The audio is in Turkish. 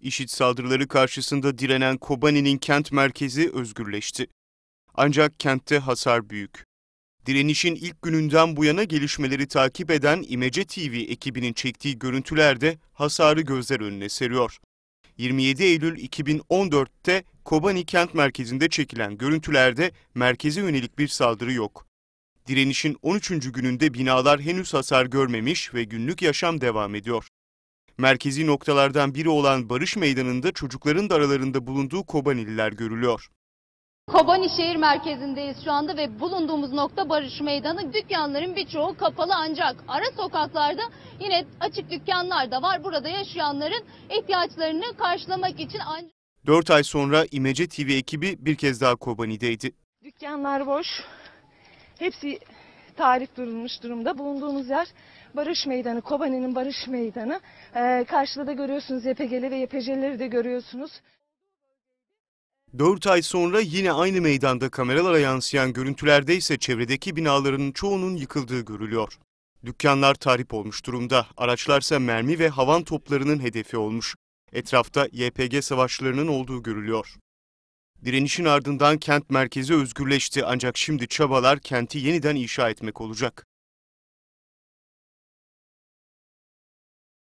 İşit saldırıları karşısında direnen Kobani'nin kent merkezi özgürleşti. Ancak kentte hasar büyük. Direnişin ilk gününden bu yana gelişmeleri takip eden İmece TV ekibinin çektiği görüntülerde hasarı gözler önüne seriyor. 27 Eylül 2014'te Kobani kent merkezinde çekilen görüntülerde merkeze yönelik bir saldırı yok. Direnişin 13. gününde binalar henüz hasar görmemiş ve günlük yaşam devam ediyor. Merkezi noktalardan biri olan Barış Meydanı'nda çocukların da aralarında bulunduğu Kobanililer görülüyor. Kobani şehir merkezindeyiz şu anda ve bulunduğumuz nokta Barış Meydanı. Dükkanların birçoğu kapalı ancak ara sokaklarda yine açık dükkanlar da var. Burada yaşayanların ihtiyaçlarını karşılamak için ancak 4 ay sonra İmece TV ekibi bir kez daha Kobani'deydi. Dükkanlar boş. Hepsi tarif durulmuş durumda. Bulunduğumuz yer Barış Meydanı, Kobani'nin Barış Meydanı. Ee, karşıda da görüyorsunuz YPG'li ve YPC'leri de görüyorsunuz. 4 ay sonra yine aynı meydanda kameralara yansıyan görüntülerde ise çevredeki binaların çoğunun yıkıldığı görülüyor. Dükkanlar tahrip olmuş durumda, araçlarsa mermi ve havan toplarının hedefi olmuş. Etrafta YPG savaşçılarının olduğu görülüyor. Direnişin ardından kent merkezi özgürleşti ancak şimdi çabalar kenti yeniden inşa etmek olacak.